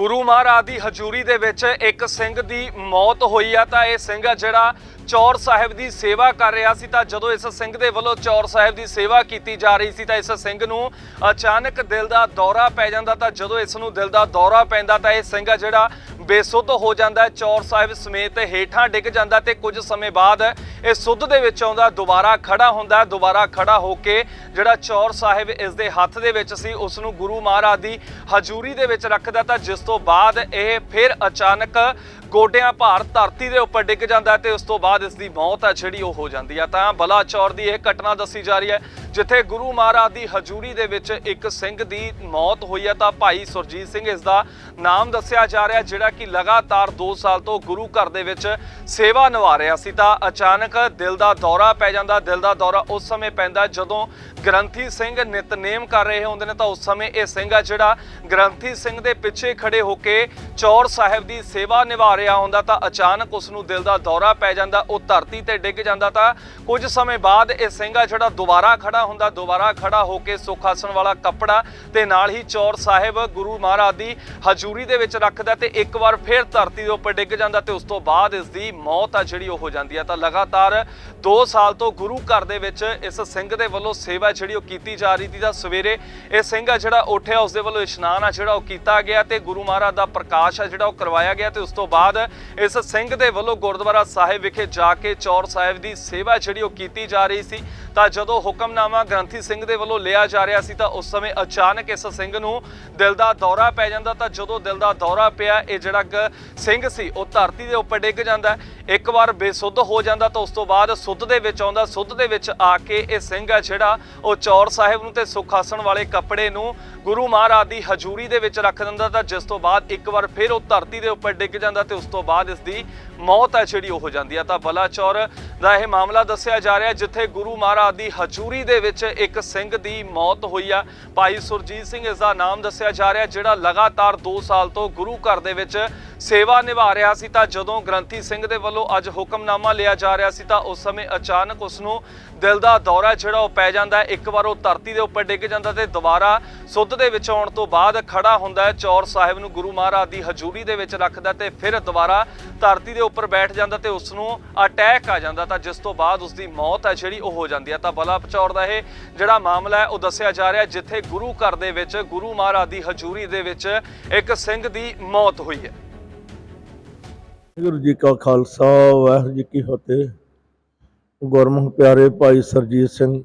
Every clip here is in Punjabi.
ਗੁਰੂ ਮਹਾਰਾਜ ਦੀ ਹਜ਼ੂਰੀ ਦੇ ਵਿੱਚ ਇੱਕ ਸਿੰਘ ਦੀ ਮੌਤ ਹੋਈ ਆ, ਤਾਂ ਇਹ ਸਿੰਘ ਆ ਜਿਹੜਾ ਚੌਰ ਸਾਹਿਬ ਦੀ ਸੇਵਾ ਕਰ ਰਿਹਾ ਸੀ। ਤਾਂ ਜਦੋਂ ਇਸ ਸਿੰਘ ਦੇ ਵੱਲੋਂ ਚੌਰ ਸਾਹਿਬ ਦੀ ਸੇਵਾ ਕੀਤੀ ਜਾ ਰਹੀ ਸੀ, ਤਾਂ ਇਸ ਸਿੰਘ ਨੂੰ ਅਚਾਨਕ ਦਿਲ ਦਾ ਦੌਰਾ ਪੈ ਜਾਂਦਾ। ਤਾਂ ਜਦੋਂ ਇਸ ਨੂੰ ਦਿਲ ਦਾ ਦੌਰਾ ਪੈਂਦਾ, ਤਾਂ ਇਹ ਸਿੰਘ ਆ ਜਿਹੜਾ ਬੇਸੁੱਧ ਹੋ ਜਾਂਦਾ ਹੈ। ਚੌਰ ਸਾਹਿਬ ਸਮੇਤ ਹੇਠਾਂ ਡਿੱਗ ਜਾਂਦਾ ਤੇ ਕੁਝ ਸਮੇਂ ਬਾਅਦ ਇਹ ਸੁੱਧ ਦੇ ਵਿੱਚ ਆਉਂਦਾ, ਦੁਬਾਰਾ ਖੜਾ ਹੁੰਦਾ ਦੁਬਾਰਾ ਖੜਾ ਹੋ ਕੇ ਜਿਹੜਾ ਚੌਰ ਸਾਹਿਬ ਇਸ ਦੇ ਹੱਥ ਦੇ ਵਿੱਚ ਸੀ, ਉਸ ਨੂੰ ਗੁਰੂ ਮਹਾਰਾਜ ਦੀ ਹਜ਼ੂਰੀ ਦੇ ਵਿੱਚ ਰੱਖਦਾ ਤਾਂ ਜਿਸ ਤੋਂ ਬਾਅਦ ਇਹ ਫਿਰ ਅਚਾਨਕ ਗੋਡਿਆਂ ਭਾਰ ਧਰਤੀ ਦੇ ਉੱਪਰ ਡਿੱਗ ਜਾਂਦਾ ਹੈ ਤੇ ਉਸ ਤੋਂ ਬਾਅਦ ਇਸ ਦੀ ਮੌਤ ਹੈ, ਜਿਹੜੀ ਉਹ ਹੋ ਜਾਂਦੀ ਹੈ। ਤਾਂ ਬਲਾਚੌਰ ਦੀ ਇਹ ਘਟਨਾ ਦੱਸੀ ਜਾ ਰਹੀ ਹੈ, ਜਿੱਥੇ ਗੁਰੂ ਮਹਾਰਾਜ ਦੀ ਹਜ਼ੂਰੀ ਦੇ ਵਿੱਚ ਇੱਕ ਸਿੰਘ ਦੀ ਮੌਤ ਹੋਈ ਹੈ, ਤਾਂ ਭਾਈ ਸੁਰਜੀਤ ਸਿੰਘ ਇਸ ਦਾ ਨਾਮ ਦੱਸਿਆ ਜਾ ਰਿਹਾ ਜਿਹੜਾ ਕਿ ਲਗਾਤਾਰ 2 ਸਾਲ ਤੋਂ ਗੁਰੂ ਘਰ ਦੇ ਵਿੱਚ ਸੇਵਾ ਨਿਭਾ ਰਿਹਾ ਸੀ। ਤਾਂ ਅਚਾਨਕ ਦਿਲ ਦਾ ਦੌਰਾ ਪੈ ਜਾਂਦਾ, ਦਿਲ ਦਾ ਦੌਰਾ ਉਸ ਸਮੇਂ ਪੈਂਦਾ ਜਦੋਂ ਗ੍ਰੰਥੀ ਸਿੰਘ ਨਿਤਨੇਮ ਕਰ ਰਹੇ ਹੁੰਦੇ ਨੇ, ਤਾਂ ਉਸ ਸਮੇਂ ਇਹ ਸਿੰਘ ਆ ਜਿਹੜਾ ਗ੍ਰੰਥੀ ਸਿੰਘ ਦੇ ਪਿੱਛੇ ਖੜੇ ਹੋ ਕੇ ਚੌਰ ਸਾਹਿਬ ਦੀ ਸੇਵਾ ਨਿਭਾ ਰਿਹਾ ਹੁੰਦਾ ਤਾਂ ਅਚਾਨਕ ਉਸ ਨੂੰ ਦਿਲ ਦਾ ਦੌਰਾ ਪੈ ਜਾਂਦਾ, ਉਹ ਧਰਤੀ ਤੇ ਡਿੱਗ ਜਾਂਦਾ ਤਾਂ ਕੁਝ ਸਮੇਂ ਬਾਅਦ ਇਹ ਸਿੰਘ ਆ ਜਿਹੜਾ ਦੁਬਾਰਾ ਖੜਾ ਹੁੰਦਾ, ਦੁਬਾਰਾ ਖੜਾ ਹੋ ਕੇ ਸੁੱਖ ਆਸਣ ਵਾਲਾ ਕੱਪੜਾ ਤੇ ਨਾਲ ਹੀ ਚੌਰ ਸਾਹਿਬ ਗੁਰੂ ਮਹਾਰਾਜ ਦੀ ਹਜ਼ੂਰੀ ਦੇ ਵਿੱਚ ਰੱਖਦਾ ਤੇ ਇੱਕ ਵਾਰ ਫਿਰ ਧਰਤੀ ਦੇ ਉੱਪਰ ਡਿੱਗ ਜਾਂਦਾ ਤੇ ਉਸ ਤੋਂ ਬਾਅਦ ਇਸ ਦੀ ਮੌਤ ਆ ਜਿਹੜੀ ਉਹ ਹੋ ਜਾਂਦੀ ਹੈ ਤਾਂ ਲਗਾਤਾਰ 2 ਸਾਲ ਤੋਂ ਗੁਰੂ ਘਰ ਦੇ ਵਿੱਚ ਇਸ ਸਿੰਘ ਦੇ ਵੱਲੋਂ ਸੇਵਾ ਜਿਹੜੀ ਉਹ ਕੀਤੀ ਜਾ ਰਹੀ ਸੀ ਤਾਂ ਸਵੇਰੇ ਇਹ ਸਿੰਘ ਆ ਜਿਹੜਾ ਉੱਠਿਆ, ਉਸ ਦੇ ਵੱਲੋਂ ਇਸ਼ਨਾਨ ਆ ਜਿਹੜਾ ਉਹ ਕੀਤਾ ਗਿਆ ਤੇ ਗੁਰੂ ਮਹਾਰਾਜ ਦਾ ਪ੍ਰਕਾਸ਼ ਆ ਜਿਹੜਾ ਉਹ ਕਰਵਾਇਆ ਗਿਆ ਤੇ ਉਸ ਤੋਂ ਬਾਅਦ ਇਸ ਸਿੰਘ ਦੇ ਵੱਲੋਂ ਗੁਰਦੁਆਰਾ ਸਾਹਿਬ ਵਿਖੇ ਜਾ ਕੇ ਚੌਰ ਸਾਹਿਬ ਦੀ ਸੇਵਾ ਜਿਹੜੀ ਉਹ ਕੀਤੀ ਜਾ ਰਹੀ ਸੀ, ਤਾਂ ਜਦੋਂ ਹੁਕਮਨਾਮਾ ਗ੍ਰੰਥੀ ਸਿੰਘ ਦੇ ਵੱਲੋਂ ਲਿਆ ਜਾ ਰਿਹਾ ਸੀ, ਤਾਂ ਉਸ ਸਮੇਂ ਅਚਾਨਕ ਇਸ ਸਿੰਘ ਨੂੰ ਦਿਲ ਦਾ ਦੌਰਾ ਪੈ ਜਾਂਦਾ, ਤਾਂ ਜਦੋਂ ਦਿਲ ਦਾ ਦੌਰਾ ਪਿਆ, ਇਹ ਜਿਹੜਾ ਸਿੰਘ ਸੀ, ਉਹ ਧਰਤੀ ਦੇ ਉੱਪਰ ਡਿੱਗ ਜਾਂਦਾ। ਇੱਕ ਵਾਰ ਬੇਸੁੱਧ ਹੋ ਜਾਂਦਾ, ਤਾਂ ਉਸ ਤੋਂ ਬਾਅਦ ਸੁੱਧ ਦੇ ਵਿੱਚ ਆਉਂਦਾ, ਸੁੱਧ ਦੇ ਵਿੱਚ ਆ ਕੇ ਇਹ ਸਿੰਘ ਹੈ ਜਿਹੜਾ, ਉਹ ਚੌਰ ਸਾਹਿਬ ਨੂੰ ਤੇ ਸੁਖਾਸਣ ਵਾਲੇ ਕੱਪੜੇ ਨੂੰ ਗੁਰੂ ਮਹਾਰਾਜ ਦੀ ਹਜ਼ੂਰੀ ਦੇ ਵਿੱਚ ਰੱਖ ਦਿੰਦਾ, ਤਾਂ ਜਿਸ ਤੋਂ ਬਾਅਦ ਇੱਕ ਵਾਰ ਫਿਰ ਉਹ ਧਰਤੀ ਦੇ ਉੱਪਰ ਡਿੱਗ ਜਾਂਦਾ ਤੇ ਉਸ ਤੋਂ ਬਾਅਦ ਇਸ ਦੀ ਮੌਤ ਹੈ, ਜਿਹੜੀ ਉਹ ਹੋ ਜਾਂਦੀ ਹੈ। ਤਾਂ ਬਲਾਚੌਰ ਦਾ ਇਹ ਮਾਮਲਾ ਦੱਸਿਆ ਜਾ ਰਿਹਾ ਜਿੱਥੇ ਗੁਰੂ ਮਹਾਰਾਜ ਦੀ ਹਜ਼ੂਰੀ ਦੇ ਵਿੱਚ ਇੱਕ ਸਿੰਘ ਦੀ ਮੌਤ ਹੋਈ ਆ। ਭਾਈ ਸੁਰਜੀਤ ਸਿੰਘ ਇਸ ਦਾ ਨਾਮ ਦੱਸਿਆ ਜਾ ਰਿਹਾ ਜਿਹੜਾ ਲਗਾਤਾਰ 2 ਸਾਲ ਤੋਂ ਗੁਰੂ ਘਰ ਦੇ ਵਿੱਚ ਸੇਵਾ ਨਿਭਾ ਰਿਹਾ ਸੀ। ਤਾਂ ਜਦੋਂ ਗ੍ਰੰਥੀ ਸਿੰਘ ਦੇ ਵੱਲੋਂ ਅੱਜ ਹੁਕਮਨਾਮਾ ਲਿਆ ਜਾ ਰਿਹਾ ਸੀ, ਤਾਂ ਉਸ ਸਮੇਂ ਅਚਾਨਕ ਉਸ ਨੂੰ ਦਿਲ ਦਾ ਦੌਰਾ ਜਿਹੜਾ ਉਹ ਪੈ ਜਾਂਦਾ ਇੱਕ ਵਾਰ ਉਹ ਧਰਤੀ ਦੇ ਉੱਪਰ ਡਿੱਗ ਜਾਂਦਾ ਤੇ ਦੁਬਾਰਾ ਸੁੱਧ ਦੇ ਵਿੱਚ ਆਉਣ ਤੋਂ ਬਾਅਦ ਖੜਾ ਹੁੰਦਾ ਹੈ। ਚੌਰ ਸਾਹਿਬ ਨੂੰ ਗੁਰੂ ਮਹਾਰਾਜ ਦੀ ਹਜ਼ੂਰੀ ਦੇ ਵਿੱਚ ਰੱਖਦਾ ਤੇ ਫਿਰ ਦੁਬਾਰਾ ਧਰਤੀ ਦੇ ਉੱਪਰ ਬੈਠ ਜਾਂਦਾ ਤੇ ਉਸ ਨੂੰ ਅਟੈਕ ਆ ਜਾਂਦਾ, ਤਾਂ ਜਿਸ ਤੋਂ ਬਾਅਦ ਉਸ ਦੀ ਮੌਤ ਹੈ ਜਿਹੜੀ ਉਹ ਹੋ ਜਾਂਦੀ ਹੈ ਤਾਂ ਬਲਾਚੌਰ ਦਾ ਇਹ ਜਿਹੜਾ ਮਾਮਲਾ ਹੈ, ਉਹ ਦੱਸਿਆ ਜਾ ਰਿਹਾ ਜਿੱਥੇ ਗੁਰੂ ਘਰ ਦੇ ਵਿੱਚ, ਗੁਰੂ ਮਹਾਰਾਜ ਦੀ ਹਜ਼ੂਰੀ ਦੇ ਵਿੱਚ ਇੱਕ ਸਿੰਘ ਦੀ ਮੌਤ ਹੋਈ ਹੈ। ਵਾਹਿਗੁਰੂ ਜੀ ਕਾ ਖਾਲਸਾ, ਵਾਹਿਗੁਰੂ ਜੀ ਕੀ ਫਤਿਹ। ਗੁਰਮੁਖ ਪਿਆਰੇ ਭਾਈ ਸਰਜੀਤ ਸਿੰਘ,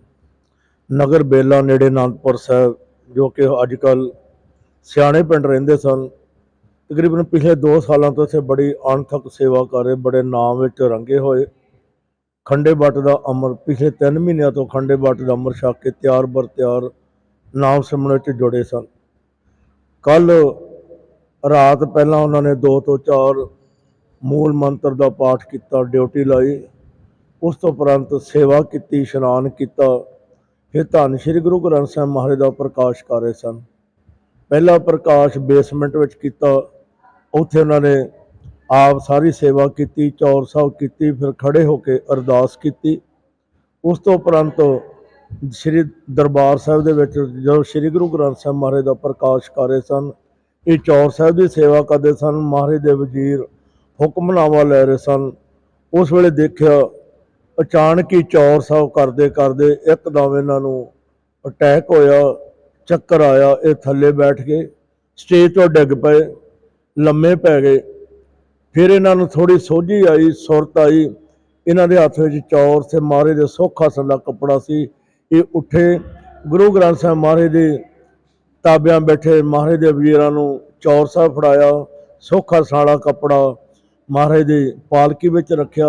ਨਗਰ ਬੇਲਾ ਨੇੜੇ ਅਨੰਦਪੁਰ ਸਾਹਿਬ, ਜੋ ਕਿ ਅੱਜ ਕੱਲ ਸਿਆਣੇ ਪਿੰਡ ਰਹਿੰਦੇ ਸਨ। ਤਕਰੀਬਨ ਪਿਛਲੇ 2 ਸਾਲਾਂ ਤੋਂ ਇੱਥੇ ਬੜੀ ਅਣਥਕ ਸੇਵਾ ਕਰ ਰਹੇ, ਬੜੇ ਨਾਮ ਵਿੱਚ ਰੰਗੇ ਹੋਏ। ਖੰਡੇ ਬੱਟ ਦਾ ਅਮਰ ਪਿਛਲੇ 3 ਮਹੀਨਿਆਂ ਤੋਂ ਖੰਡੇ ਬੱਟ ਦਾ ਅਮਰ ਛਕ ਕੇ ਤਿਆਰ ਬਰ ਤਿਆਰ ਨਾਮ ਸਿਮਰਨ ਵਿੱਚ ਜੁੜੇ ਸਨ। ਕੱਲ ਰਾਤ ਪਹਿਲਾਂ ਉਹਨਾਂ ਨੇ 2 ਤੋਂ 4 ਮੂਲ ਮੰਤਰ ਦਾ ਪਾਠ ਕੀਤਾ, ਡਿਊਟੀ ਲਾਈ। ਉਸ ਤੋਂ ਉਪਰੰਤ ਸੇਵਾ ਕੀਤੀ, ਇਸ਼ਨਾਨ ਕੀਤਾ। ਫਿਰ ਧੰਨ ਸ਼੍ਰੀ ਗੁਰੂ ਗ੍ਰੰਥ ਸਾਹਿਬ ਮਹਾਰਾਜ ਦਾ ਪ੍ਰਕਾਸ਼ ਕਰ ਰਹੇ ਸਨ। ਪਹਿਲਾ ਪ੍ਰਕਾਸ਼ ਬੇਸਮੈਂਟ ਵਿੱਚ ਕੀਤਾ। ਉੱਥੇ ਉਹਨਾਂ ਨੇ ਆਪ ਸਾਰੀ ਸੇਵਾ ਕੀਤੀ, ਚੌਰ ਸਾਹਿਬ ਕੀਤੀ, ਫਿਰ ਖੜੇ ਹੋ ਕੇ ਅਰਦਾਸ ਕੀਤੀ। ਉਸ ਤੋਂ ਉਪਰੰਤ ਸ਼੍ਰੀ ਦਰਬਾਰ ਸਾਹਿਬ ਦੇ ਵਿੱਚ ਜਦੋਂ ਸ਼੍ਰੀ ਗੁਰੂ ਗ੍ਰੰਥ ਸਾਹਿਬ ਮਹਾਰਾਜ ਦਾ ਪ੍ਰਕਾਸ਼ ਕਰ ਰਹੇ ਸਨ, ਇਹ ਚੌਰ ਸਾਹਿਬ ਦੀ ਸੇਵਾ ਕਰਦੇ ਸਨ, ਮਹਾਰਾਜ ਦੇ ਵਜ਼ੀਰ ਹੁਕਮਨਾਮਾ ਲੈ ਰਹੇ ਸਨ। ਉਸ ਵੇਲੇ ਦੇਖਿਆ ਅਚਾਨਕ ਹੀ ਚੌਰ ਸਾਹਿਬ ਕਰਦੇ ਕਰਦੇ ਇੱਕਦਮ ਇਹਨਾਂ ਨੂੰ ਅਟੈਕ ਹੋਇਆ, ਚੱਕਰ ਆਇਆ, ਇਹ ਥੱਲੇ ਬੈਠ ਕੇ ਸਟੇਜ ਤੋਂ ਡਿੱਗ ਪਏ। ਲੰਮੇ ਪੈ ਗਏ। ਫਿਰ ਇਹਨਾਂ ਨੂੰ ਥੋੜੀ ਸੋਝੀ ਆਈ, ਸੁਰਤ ਆਈ। ਇਹਨਾਂ ਦੇ ਹੱਥ ਵਿੱਚ ਚੌਰ ਤੇ ਮਾਰੇ ਦੇ ਸੋਖਾ ਸੰਦਾ ਕੱਪੜਾ ਸੀ। ਇਹ ਉੱਠੇ। ਗੁਰੂ ਗ੍ਰੰਥ ਸਾਹਿਬ ਮਹਾਰਾਜ ਦੇ ਤਾਬਿਆਂ ਬੈਠੇ। ਮਹਾਰਾਜ ਦੇ ਵੀਰਾਂ ਨੂੰ ਚੌਰ ਸਾਹਿਬ ਫੜਾਇਆ। ਸੋਖਾ ਸਾਲਾ ਕੱਪੜਾ ਮਹਾਰਾਜ ਦੇ ਪਾਲਕੀ ਵਿੱਚ ਰੱਖਿਆ।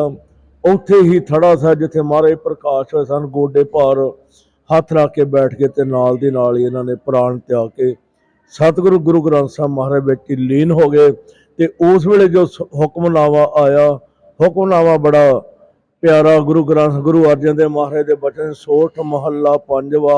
ਉੱਥੇ ਹੀ ਥੜਾ ਸਾ ਜਿੱਥੇ ਮਹਾਰਾਜ ਪ੍ਰਕਾਸ਼ ਹੋਏ ਸਨ, ਗੋਡੇ ਭਾਰ ਹੱਥ ਰੱਖ ਕੇ ਬੈਠ ਕੇ ਤੇ ਨਾਲ ਦੀ ਨਾਲ ਹੀ ਇਹਨਾਂ ਨੇ ਪ੍ਰਾਣ ਤਿਆਗ ਕੇ ਸਤਿਗੁਰੂ ਗੁਰੂ ਗ੍ਰੰਥ ਸਾਹਿਬ ਮਹਾਰਾਜ ਵਿੱਚ ਹੀ ਲੀਨ ਹੋ ਗਏ ਤੇ ਉਸ ਵੇਲੇ ਜੋ ਹੁਕਮਨਾਮਾ ਆਇਆ, ਹੁਕਮਨਾਮਾ ਬੜਾ ਪਿਆਰਾ ਗੁਰੂ ਗ੍ਰੰਥ ਗੁਰੂ ਅਰਜਨ ਦੇਵ ਮਹਾਰਾਜ ਦੇ ਬਚਨ ਸੋਠ ਮਹੱਲਾ ਪੰਜਵਾ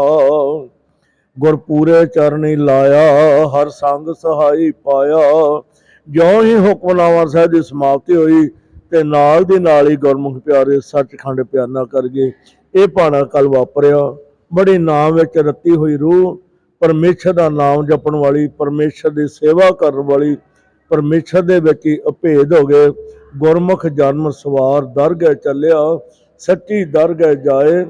ਗੁਰ ਪੂਰੇ ਚਰਨੀ ਲਾਇਆ, ਹਰ ਸੰਗ ਸਹਾਈ ਪਾਇਆ। ਜਿਉਂ ਹੀ ਹੁਕਮਨਾਮਾ ਸਾਹਿਬ ਦੀ ਸਮਾਪਤੀ ਹੋਈ ਤੇ ਨਾਲ ਦੀ ਨਾਲ ਹੀ ਗੁਰਮੁਖ ਪਿਆਰੇ ਸੱਚਖੰਡ ਪਿਆਨਾ ਕਰ ਗਏ। ਇਹ ਭਾਣਾ ਕੱਲ ਵਾਪਰਿਆ, ਬੜੀ ਨਾਮ ਵਿੱਚ ਰੱਤੀ ਹੋਈ ਰੂਹ ਪਰਮੇਸ਼ਰ ਦਾ ਨਾਮ ਜਪਣ ਵਾਲੀ, ਪਰਮੇਸ਼ਰ ਦੀ ਸੇਵਾ ਕਰਨ ਵਾਲੀ, ਪਰਮੇਸ਼ਰ ਦੇ ਵਿੱਚ ਹੀ ਅਭੇਦ ਹੋ ਗਏ। ਗੁਰਮੁਖ ਜਨਮ ਸਵਾਰ ਦਰਗਹਿ ਚੱਲਿਆ, ਸੱਚੀ ਦਰਗਹਿ ਜਾਏ,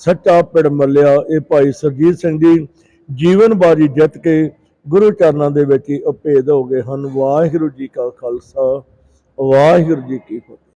ਸੱਚਾ ਪਿੜ ਮੱਲਿਆ। ਇਹ ਭਾਈ ਸਰਜੀਤ ਸਿੰਘ ਜੀ ਜੀਵਨ ਬਾਜੀ ਜਿੱਤ ਕੇ ਗੁਰੂ ਚਰਨਾਂ ਦੇ ਵਿੱਚ ਹੀ ਅਭੇਦ ਹੋ ਗਏ ਹਨ। ਵਾਹਿਗੁਰੂ ਜੀ ਕਾ ਖਾਲਸਾ, ਵਾਹਿਗੁਰੂ ਜੀ ਕੀ ਫਤਿਹ।